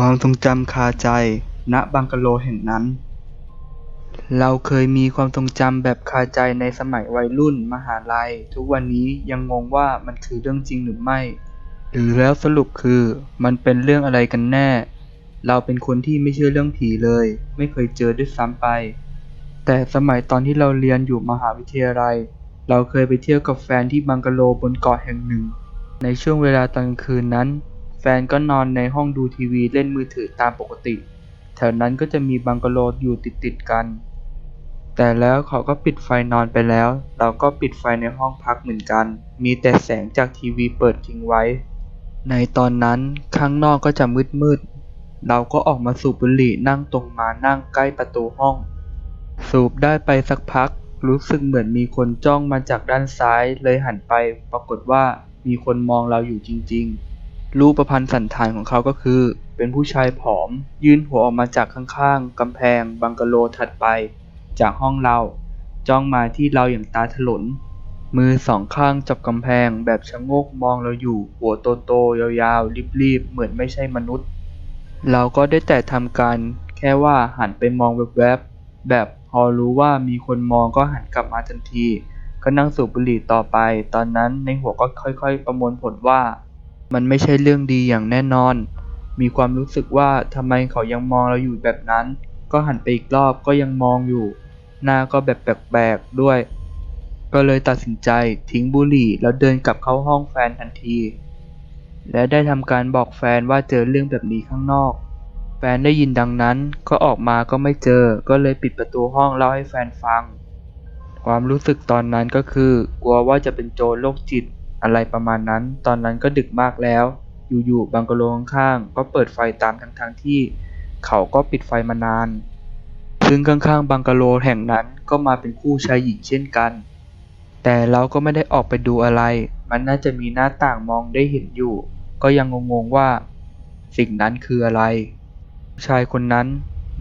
ความทรงจำคาใจ ณ บังกะโลแห่งนั้น เราเคยมีความทรงจำแบบคาใจในสมัยวัยรุ่นมหาลัย ทุกวันนี้ยังงงว่ามันคือเรื่องจริงหรือไม่ หรือแล้วสรุปคือมันเป็นเรื่องอะไรกันแน่ เราเป็นคนที่ไม่เชื่อเรื่องผีเลย ไม่เคยเจอด้วยซ้ำไป แต่สมัยตอนที่เราเรียนอยู่มหาวิทยาลัย เราเคยไปเที่ยวกับแฟนที่บังกะโลบนเกาะแห่งหนึ่ง ในช่วงเวลาตอนกลางคืนนั้น แฟนก็นอนในห้องดูทีวีเล่นมือถือตามปกติ แถวนั้นก็จะมีบังกะโลอยู่ติดติดๆกัน แต่แล้วเขาก็ปิดไฟนอนไปแล้ว เราก็ปิดไฟในห้องพักเหมือนกัน มีแต่แสงจากทีวีเปิดทิ้งไว้ ในตอนนั้นข้างนอกก็จะมืดมืดๆ เราก็ออกมาสูบบุหรี่นั่งตรงมานั่งใกล้ประตูห้อง สูบได้ไปสักพัก รู้สึกเหมือนมีคนจ้องมาจากด้านซ้ายเลยหันไป ปรากฏว่ามีคนมองเราอยู่จริง ๆ รูปประพันธ์สันฐานของเขาก็คือ เป็นผู้ชายผอม ยื่นหัวออกมาจากข้างๆกำแพง บังกะโลถัดไป จากห้องเรา จ้องมาที่เราอย่างตาถลน มือสองข้างจับกำแพงแบบชะโงกมองเราอยู่ หัวโตๆยาวๆรีบๆ เหมือนไม่ใช่มนุษย์ เราก็ได้แต่ทำการ แค่ว่าหันไปมองแวบๆ แบบพอรู้ว่ามีคนมองก็หันกลับมาทันที ก็นั่งสูบบุหรี่ต่อไป ตอนนั้นในหัวก็ค่อยๆ ประมวลผลว่า มันไม่ใช่เรื่องดีอย่างแน่นอน มีความรู้สึกว่าทำไมเขายังมองเราอยู่แบบนั้น ก็หันไปอีกรอบก็ยังมองอยู่ หน้าก็แบบแปลกๆด้วย ก็เลยตัดสินใจทิ้งบุหรี่แล้วเดินกลับเข้าห้องแฟนทันที และได้ทำการบอกแฟนว่าเจอเรื่องแบบนี้ข้างนอก แฟนได้ยินดังนั้นก็ออกมาก็ไม่เจอ ก็เลยปิดประตูห้องเล่าให้แฟนฟัง ความรู้สึกตอนนั้นก็คือกลัวว่าจะเป็นโจรโรคจิต อะไรประมาณนั้น ตอนนั้นก็ดึกมากแล้ว อยู่ๆบังกะโลข้างๆก็เปิดไฟตามทั้งๆที่ เขาก็ปิดไฟมานาน ซึ่งข้างๆบังกะโลแห่งนั้นก็มาเป็นคู่ชายหญิงเช่นกัน แต่เราก็ไม่ได้ออกไปดูอะไร มันน่าจะมีหน้าต่างมองได้เห็นอยู่ ก็ยังงงๆว่า สิ่งนั้นคืออะไร ชายคนนั้น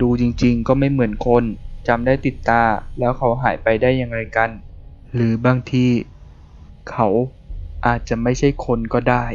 ดูจริงๆ ก็ไม่เหมือนคนจำได้ติดตาแล้วเขาหายไปได้ยังไงกัน หรือบางที เขา อาจจะไม่ใช่คนก็ได้